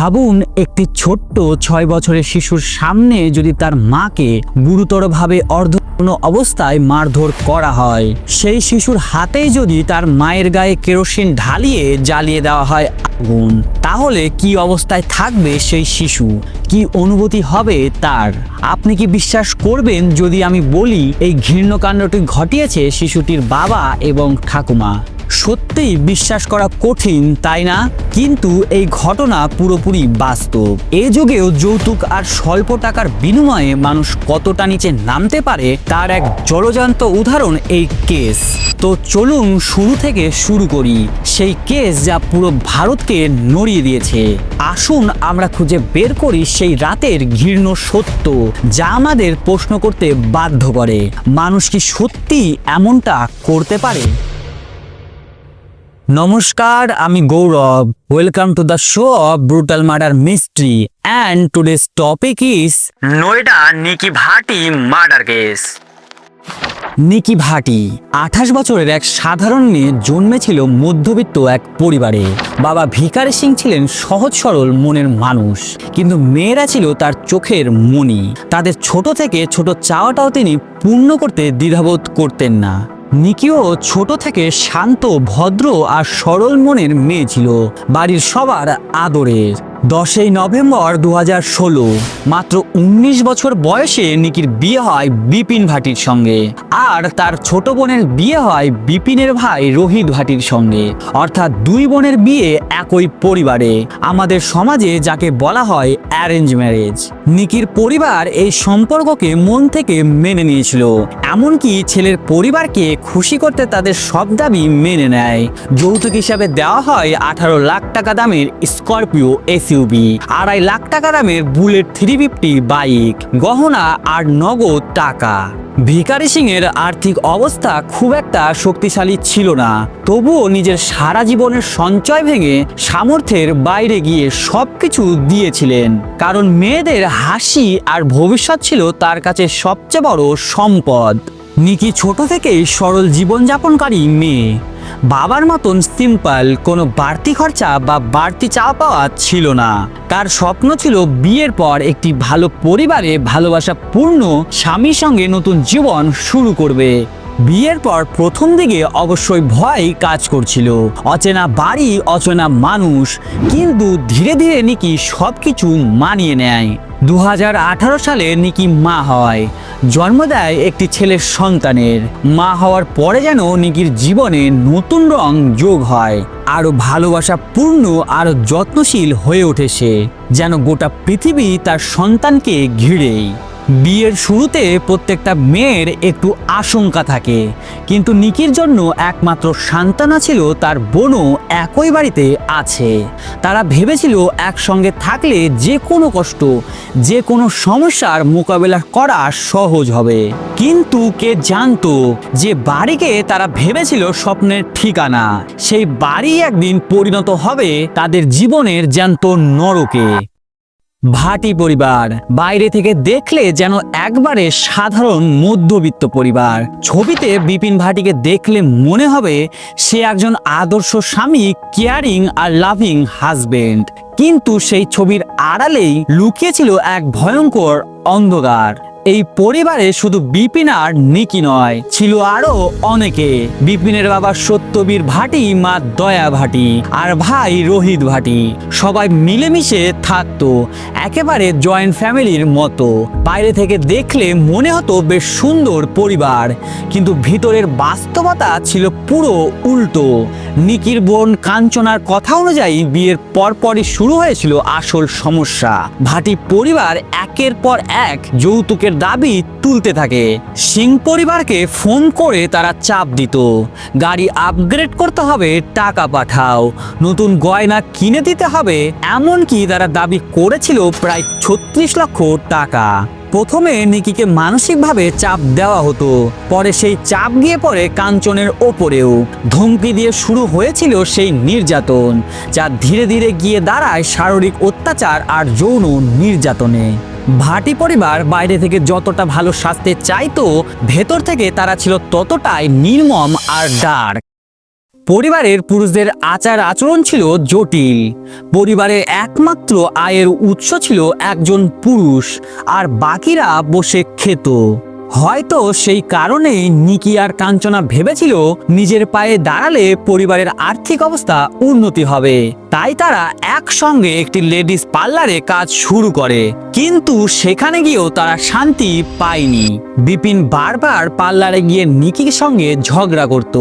ভাবুন, একটি ছোট্ট ছয় বছরের শিশুর সামনে যদি তার মাকে গুরুতরভাবে অর্ধ অবস্থায় মারধর করা হয়, সেই শিশুর হাতেই যদি তার মায়ের গায়ে কেরোসিন ঢালিয়ে জ্বালিয়ে দেওয়া হয়, আগুন, তাহলে কি অবস্থায় থাকবে সেই শিশু? কি অনুভূতি হবে তার? আপনি কি বিশ্বাস করবেন যদি আমি বলি, এই ঘৃণ্যকাণ্ডটি ঘটিয়েছে শিশুটির বাবা এবং ঠাকুমা? সত্যিই বিশ্বাস করা কঠিন, তাই না? কিন্তু এই ঘটনা পুরোপুরি বাস্তব। এ যুগেও যৌতুক আর স্বল্প টাকার বিনিময়ে মানুষ কতটা নিচে নামতে পারে, তার এক জলজান্ত উদাহরণ এই কেস। তো চলুন শুরু থেকে শুরু করি। সেই কেস যা পুরো ভারতকে নড়িয়ে দিয়েছে। আসুন আমরা খুঁজে বের করি সেই রাতের ঘৃণ্য সত্য, যা আমাদের প্রশ্ন করতে বাধ্য করে। মানুষ কি সত্যি এমনটা করতে পারে? নমস্কার আমি Gaurav. Welcome to the show of brutal murder mystery and today's topic is Noida Nikki Bhati murder case. নিকি ভাটি আঠাশ বছরের এক সাধারণ মেয়ে জন্মেছিল মধ্যবিত্ত এক পরিবারে। বাবা ভিকারি সিং ছিলেন সহজ সরল মনের মানুষ কিন্তু মেয়েরা ছিল তার চোখের মণি। তাদের ছোট থেকে ছোট চাওয়াটাও তিনি পূর্ণ করতে দ্বিধাবোধ করতেন না। নিকিও ছোট থেকে শান্ত, ভদ্র আর সরল মনের মেয়ে ছিল। বাড়ির সবার আদরের। দশই নভেম্বর দু হাজার ষোলো, মাত্র উনিশ বছর বয়সে নিকির বিয়ে হয় বিপিন ভাটির সঙ্গে। আর তার ছোট বোনের বিয়ে হয় বিপিনের ভাই রোহিত ভাটির সঙ্গে। অর্থাৎ দুই বোনের বিয়ে একই পরিবারে। আমাদের সমাজে যাকে বলা হয় অ্যারেঞ্জ ম্যারেজ নিকির পরিবার এই সম্পর্ককে মন থেকে মেনে নিয়েছিল। এমনকি ছেলের পরিবারকে খুশি করতে তাদের সব দাবি মেনে নেয়। যৌতুক হিসাবে দেওয়া হয় আঠারো লাখ টাকা দামের স্করপিও এসইউবি আড়াই লাখ টাকা দামের বুলেট থ্রি ফিফটি বাইক, গহনা আর নগদ টাকা। ভিকারি সিংয়ের আর্থিক অবস্থা খুব একটা শক্তিশালী ছিল না। তবুও নিজের সারা জীবনের সঞ্চয় ভেঙে সামর্থ্যের বাইরে গিয়ে সব কিছু দিয়েছিলেন। কারণ মেয়েদের হাসি আর ভবিষ্যৎ ছিল তার কাছে সবচেয়ে বড় সম্পদ। নিকি ছোট থেকেই সরল জীবনযাপনকারী মেয়ে। বাবার মতন সিম্পল, কোনো বাড়তি খরচা বা বাড়তি চাওয়া পাওয়া ছিল না। তার স্বপ্ন ছিল বিয়ের পর একটি ভালো পরিবারে ভালোবাসা পূর্ণ স্বামীর সঙ্গে নতুন জীবন শুরু করবে। বিয়ের পর প্রথম দিকে অবশ্যই ভয় কাজ করছিল। অচেনা বাড়ি, অচেনা মানুষ, কিন্তু ধীরে ধীরে নিকি সব কিছু মানিয়ে নেয়। দু হাজার আঠারো সালে নিকি মা হয় জন্ম দেয় একটি ছেলের সন্তানের। মা হওয়ার পরে যেন নিকির জীবনে নতুন রং যোগ হয়। আরও ভালোবাসা পূর্ণ আরও যত্নশীল হয়ে ওঠে সে। যেন গোটা পৃথিবী তার সন্তানকে ঘিরেই। বিয়ের শুরুতে প্রত্যেকটা মেয়ের একটু আশঙ্কা থাকে। কিন্তু নিকির জন্য একমাত্র সান্ত্বনা ছিল তার বোনও একই বাড়িতে আছে। তারা ভেবেছিল একসঙ্গে থাকলে যে কোনো কষ্ট, যে কোনো সমস্যার মোকাবেলা করা সহজ হবে। কিন্তু কে জানতো যে বাড়িকে তারা ভেবেছিল স্বপ্নের ঠিকানা। সেই বাড়ি একদিন পরিণত হবে তাদের জীবনের জ্যান্ত নরকে। ভাটি পরিবার। বাইরে থেকে দেখলে যেন একবারে সাধারণ মধ্যবিত্ত পরিবার। ছবিতে বিপিন ভাটিকে দেখলে মনে হবে সে একজন আদর্শ স্বামী কেয়ারিং আর লাভিং হাজবেন্ড কিন্তু সেই ছবির আড়ালেই লুকিয়েছিল এক ভয়ঙ্কর অন্ধকার। এই পরিবারে শুধু বিপিন আর নিকি নয়, ছিল আরও অনেকে। বিপিনের বাবা সত্যবীর ভাটি, মা দয়া ভাটি, আর ভাই রোহিত ভাটি। সবাই মিলেমিশে থাকতো, একেবারে জয়েন্ট ফ্যামিলির মতো। বাইরে থেকে দেখলে মনে হতো বেশ সুন্দর পরিবার, কিন্তু ভিতরের বাস্তবতা ছিল পুরো উল্টো। নিকির বোন কাঞ্চনার কথা অনুযায়ী বিয়ের পরপরই শুরু হয়েছিল আসল সমস্যা। ভাটি পরিবার একের পর এক যৌতুকের দাবি তুলতে থাকে। সিং পরিবারকে ফোন করে তারা চাপ দিত। গাড়ি আপগ্রেড করতে হবে, টাকা পাঠাও। নতুন গয়না কিনে দিতে হবে, এমনকি তারা দাবি করেছিল প্রায় ছত্রিশ লক্ষ টাকা। প্রথমে নিকিকে মানসিকভাবে চাপ দেওয়া হতো। পরে সেই চাপ গিয়ে পড়ে কাঞ্চনের ওপরেও। ধমকি দিয়ে শুরু হয়েছিল সেই নির্যাতন, যা ধীরে ধীরে গিয়ে দাঁড়ায় শারীরিক অত্যাচার আর যৌন নির্যাতনে। ভাটি পরিবার বাইরে থেকে যতটা ভালো স্বাস্থ্যে চাইতো, ভেতর থেকে তারা ছিল ততটাই নির্মম আর ডার্ক পরিবারের পুরুষদের আচার আচরণ ছিল জটিল। পরিবারের একমাত্র আয়ের উৎস ছিল একজন পুরুষ, আর বাকিরা বসে খেত। হয়তো সেই কারণেই নিকি আর কাঞ্চনা ভেবেছিল নিজের পায়ে দাঁড়ালে পরিবারের আর্থিক অবস্থা উন্নতি হবে। তাই তারা একসঙ্গে একটি লেডিস পার্লারে কাজ শুরু করে। কিন্তু সেখানে গিয়েও তারা শান্তি পায়নি। বিপিন বারবার পার্লারে গিয়ে নিকির সঙ্গে ঝগড়া করত।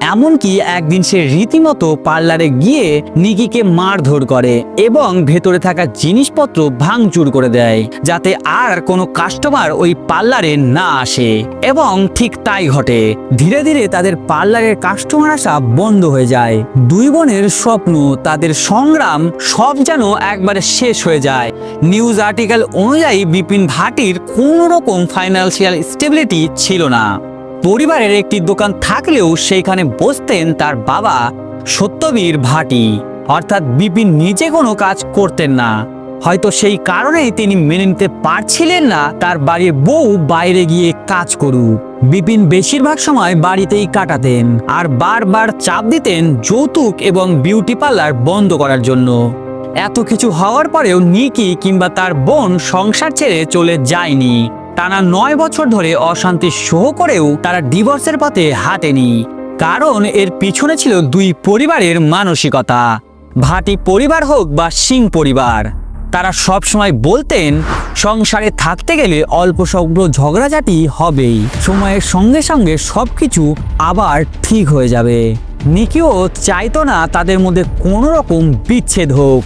এমনকি একদিন সে রীতিমতো পার্লারে গিয়ে নিকিকে মারধর করে এবং ভেতরে থাকা জিনিসপত্র ভাঙচুর করে দেয়, যাতে আর কোনো কাস্টমার ওই পার্লারে না আসে। এবং ঠিক তাই ঘটে। ধীরে ধীরে তাদের পার্লারের কাস্টমার আসা বন্ধ হয়ে যায়। দুই বোনের স্বপ্ন তাদের সংগ্রাম সব যেন একবারে শেষ হয়ে যায়। নিউজ আর্টিকেল অনুযায়ী বিপিন ভাটির কোনো রকম ফাইন্যান্সিয়াল স্টেবিলিটি ছিল না। পরিবারের একটি দোকান থাকলেও সেইখানে বসতেন তার বাবা সত্যবীর ভাটি। অর্থাৎ বিপিন নিজে কোনো কাজ করতেন না। হয়তো সেই কারণেই তিনি মেনে নিতে পারছিলেন না তার বাড়ির বউ বাইরে গিয়ে কাজ করুক। বিপিন বেশিরভাগ সময় বাড়িতেই কাটাতেন আর বারবার চাপ দিতেন যৌতুক এবং বিউটি পার্লার বন্ধ করার জন্য। এত কিছু হওয়ার পরেও নিকি কিংবা তার বোন সংসার ছেড়ে চলে যায়নি। টানা নয় বছর ধরে অশান্তি সহ করেও তারা ডিভোর্সের পথে হাঁটেনি। কারণ এর পিছনে ছিল দুই পরিবারের মানসিকতা। ভাটি পরিবার হোক বা সিং পরিবার। তারা সব সময় বলতেন, সংসারে থাকতে গেলে অল্প স্বল্প ঝগড়াঝাটি হবেই। সময়ের সঙ্গে সঙ্গে সব কিছু আবার ঠিক হয়ে যাবে। নিকিও চাইতো না তাদের মধ্যে কোনো রকম বিচ্ছেদ হোক।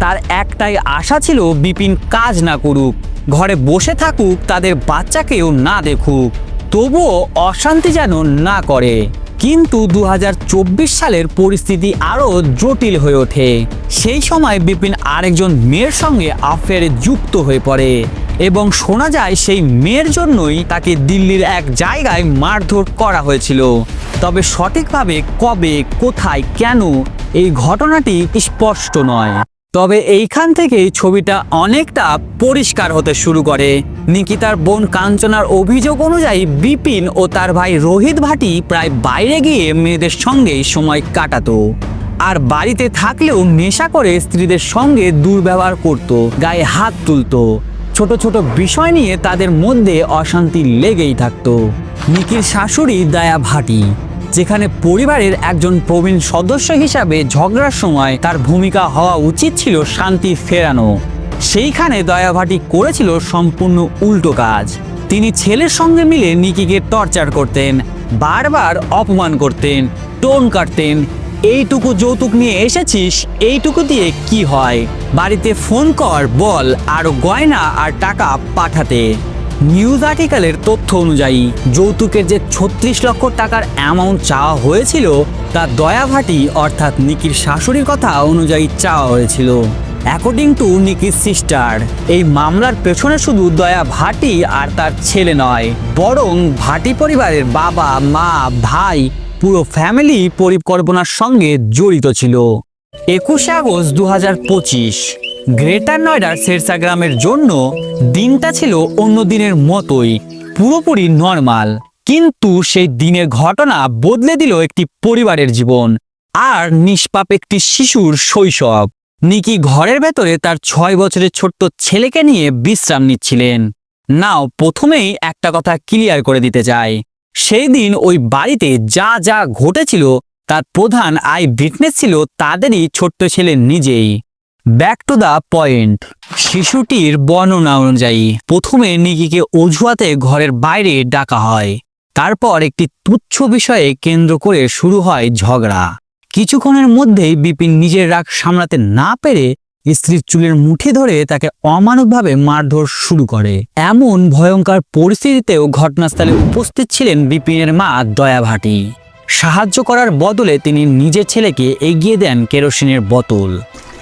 তার একটাই আশা ছিল বিপিন কাজ না করুক। ঘরে বসে থাকুক, তাদের বাচ্চাকেও না দেখুক। তবুও অশান্তি যেন না করে। কিন্তু দু হাজার চব্বিশ সালের পরিস্থিতি আরও জটিল হয়ে ওঠে। সেই সময় বিপিন আরেকজন মেয়ের সঙ্গে আফেয়ারে যুক্ত হয়ে পড়ে এবং শোনা যায় সেই মেয়ের জন্যই তাকে দিল্লির এক জায়গায় মারধর করা হয়েছিল। তবে সঠিকভাবে কবে, কোথায়, কেন এই ঘটনাটি স্পষ্ট নয়। তবে এইখান থেকেই ছবিটা অনেকটা পরিষ্কার হতে শুরু করে। নিকিতার বোন কাঞ্চনার অভিযোগ অনুযায়ী বিপিন ও তার ভাই রোহিত ভাটি প্রায় বাইরে গিয়ে মেয়েদের সঙ্গেই সময় কাটাতো। আর বাড়িতে থাকলেও নেশা করে স্ত্রীদের সঙ্গে দুর্ব্যবহার করত, গায়ে হাত তুলতো। ছোট ছোট বিষয় নিয়ে তাদের মধ্যে অশান্তি লেগেই থাকতো। নিকির শাশুড়ি দয়া ভাটি। যেখানে পরিবারের একজন প্রবীণ সদস্য হিসাবে ঝগড়ার সময় তার ভূমিকা হওয়া উচিত ছিল শান্তি ফেরানো। সেইখানে দয়াভাটি করেছিল সম্পূর্ণ উল্টো কাজ। তিনি ছেলের সঙ্গে মিলে নিকিকে টর্চার করতেন, বারবার অপমান করতেন, টোন কাটতেন, এইটুকু যৌতুক নিয়ে এসেছিস, এইটুকু দিয়ে কি হয়? বাড়িতে ফোন কর, বল, আর গয়না আর টাকা পাঠাতে। নিউজ আর্টিকেলের তথ্য অনুযায়ী, যৌতুকের যে ছত্রিশ লক্ষ টাকার অ্যামাউন্ট চাওয়া হয়েছিল, তা দয়াভাটি অর্থাৎ নিকির শাশুড়ির কথা অনুযায়ী চাওয়া হয়েছিল। অ্যাকর্ডিং টু নিকির সিস্টার এই মামলার পেছনে শুধু দয়া ভাটি আর তার ছেলে নয়, বরং ভাটি পরিবারের বাবা, মা, ভাই, পুরো ফ্যামিলি পরিকল্পনার সঙ্গে জড়িত ছিল। একুশে আগস্ট দু হাজার পঁচিশ গ্রেটার নয়ডার শেরসা গ্রামের জন্য দিনটা ছিল অন্য দিনের মতোই, পুরোপুরি নর্মাল। কিন্তু সেই দিনের ঘটনা বদলে দিল একটি পরিবারের জীবন আর নিষ্পাপ একটি শিশুর শৈশব। নিকি ঘরের ভেতরে তার ছয় বছরের ছোট্ট ছেলেকে নিয়ে বিশ্রাম নিচ্ছিলেন। নাও, প্রথমেই একটা কথা ক্লিয়ার করে দিতে চাই। সেই দিন ওই বাড়িতে যা যা ঘটেছিল, তার প্রধান আই বিটনেস ছিল তাদেরই ছোট্ট ছেলে নিজেই। ব্যাক টু দ্য পয়েন্ট শিশুটির বর্ণনা অনুযায়ী, প্রথমে নিকিকে অজুহাতে ঘরের বাইরে ডাকা হয়। তারপর একটি তুচ্ছ বিষয়ে কেন্দ্র করে শুরু হয় ঝগড়া। কিছুক্ষণের মধ্যেই বিপিন নিজের রাগ সামলাতে না পেরে স্ত্রীর চুলের মুঠি ধরে তাকে অমানবভাবে মারধর শুরু করে। এমন ভয়ঙ্কর পরিস্থিতিতেও ঘটনাস্থলে উপস্থিত ছিলেন বিপিনের মা দয়া ভাটি। সাহায্য করার বদলে তিনি নিজের ছেলেকে এগিয়ে দেন কেরোসিনের বোতল।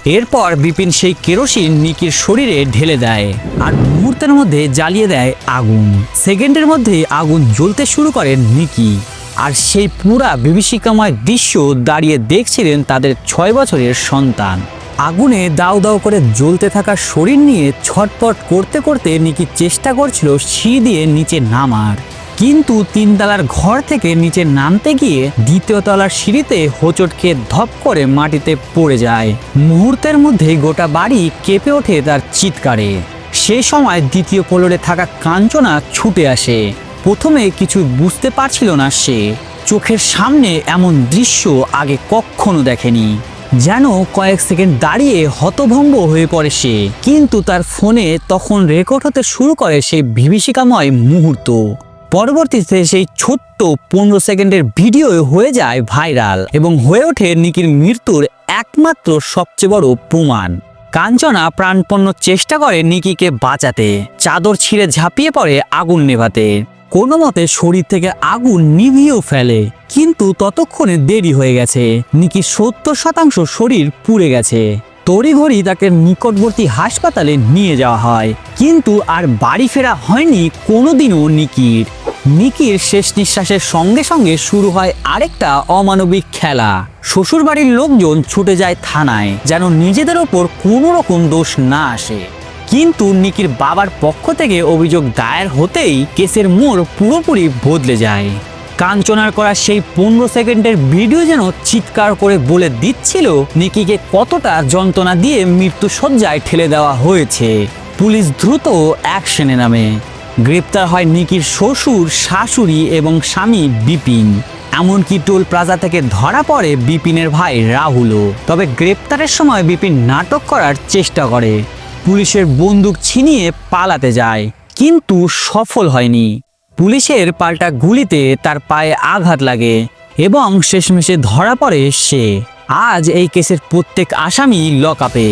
এরপর বিপিন সেই কেরোসিন নিকির শরীরে ঢেলে দেয় আর মুহূর্তের মধ্যে জ্বালিয়ে দেয় আগুন। সেকেন্ডের মধ্যে আগুন জ্বলতে শুরু করে নিকি। আর সেই পুরা বিভীষিকাময় দৃশ্য দাঁড়িয়ে দেখছিলেন তাদের ছয় বছরের সন্তান। আগুনে দাউ দাউ করে জ্বলতে থাকা শরীর নিয়ে ছটপট করতে করতে নিকি চেষ্টা করছিল সি দিয়ে নিচে নামার। কিন্তু তিনতলার ঘর থেকে নিচে নামতে গিয়ে দ্বিতীয় তলার সিঁড়িতে হোঁচট খেয়ে ধপ করে মাটিতে পড়ে যায়। মুহূর্তের মধ্যেই গোটা বাড়ি কেঁপে ওঠে তার চিৎকারে। সে সময় দ্বিতীয় ফ্লোরে থাকা কাঞ্চনা ছুটে আসে। প্রথমে কিছু বুঝতে পারছিল না সে। চোখের সামনে এমন দৃশ্য আগে কখনো দেখেনি। যেন কয়েক সেকেন্ড দাঁড়িয়ে হতভম্ব হয়ে পড়ে সে। কিন্তু তার ফোনে তখন রেকর্ড হতে শুরু করে সেই বিভীষিকাময় মুহূর্ত। পরবর্তীতে সেই ছোট্ট পনেরো সেকেন্ডের ভিডিও হয়ে যায় ভাইরাল এবং হয়ে ওঠে নিকির মৃত্যুর একমাত্র সবচেয়ে বড় প্রমাণ। কাঞ্চনা প্রাণপন্ন চেষ্টা করে নিকিকে বাঁচাতে। চাদর ছিঁড়ে ঝাঁপিয়ে পড়ে আগুন নেভাতে। কোনো মতে শরীর থেকে আগুন নিভিয়েও ফেলে, কিন্তু ততক্ষণে দেরি হয়ে গেছে। নিকি সত্তর শতাংশ শরীর পুড়ে গেছে। তড়িঘড়ি তাকে নিকটবর্তী হাসপাতালে নিয়ে যাওয়া হয়। কিন্তু আর বাড়ি ফেরা হয়নি কোনোদিনও নিকির। নিকির শেষ নিঃশ্বাসের সঙ্গে সঙ্গে শুরু হয় আরেকটা অমানবিক খেলা। শ্বশুরবাড়ির লোকজন ছুটে যায় থানায়, যেন নিজেদের ওপর কোনো রকম দোষ না আসে। কিন্তু নিকির বাবার পক্ষ থেকে অভিযোগ দায়ের হতেই কেসের মোড় পুরোপুরি বদলে যায়। কাঞ্চনার করা সেই পনেরো সেকেন্ডের ভিডিও যেন চিৎকার করে বলে দিচ্ছিল নিকিকে কতটা যন্ত্রণা দিয়ে মৃত্যু সজ্জায় ঠেলে দেওয়া হয়েছে। পুলিশ দ্রুত অ্যাকশনে নামে। গ্রেপ্তার হয় নিকির শ্বশুর, শাশুড়ি এবং স্বামী বিপিন। এমনকি টোল প্লাজা থেকে ধরা পড়ে বিপিনের ভাই রাহুলও। তবে গ্রেপ্তারের সময় বিপিন নাটক করার চেষ্টা করে। পুলিশের বন্দুক ছিনিয়ে পালাতে যায়, কিন্তু সফল হয়নি। পুলিশের পাল্টা গুলিতে তার পায়ে আঘাত লাগে এবং শেষমেশে ধরা পড়ে সে। আজ এই কেসের প্রত্যেক আসামি লকআপে।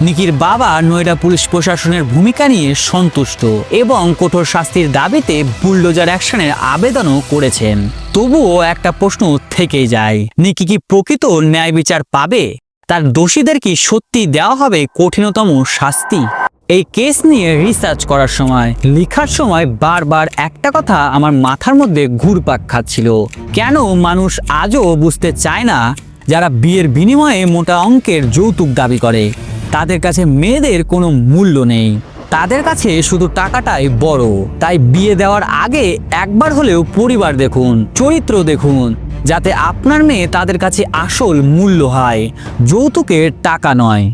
নিকির বাবা নয়ডা পুলিশ প্রশাসনের ভূমিকা নিয়ে সন্তুষ্ট এবং কঠোর শাস্তির দাবিতে বুলডোজার অ্যাকশনের আবেদনও করেছেন। তবুও একটা প্রশ্ন থেকেই যায়, নিকি কি প্রকৃত ন্যায় বিচার পাবে? তার দোষীদের কি সত্যি দেওয়া হবে কঠিনতম শাস্তি? এই কেস নিয়ে রিসার্চ করার সময়, লেখার সময় বারবার একটা কথা আমার মাথার মধ্যে ঘুরপাক খাচ্ছিল। কেন মানুষ আজও বুঝতে চায় না যারা বিয়ের বিনিময়ে মোটা অঙ্কের যৌতুক দাবি করে? তাদের কাছে মেয়েদের কোনো মূল্য নেই। তাদের কাছে শুধু টাকাটাই বড়। তাই বিয়ে দেওয়ার আগে একবার হলেও পরিবার দেখুন, চরিত্র দেখুন যাতে আপনার মেয়ে তাদের কাছে আসল মূল্য হয় যৌতুকের টাকা নয়।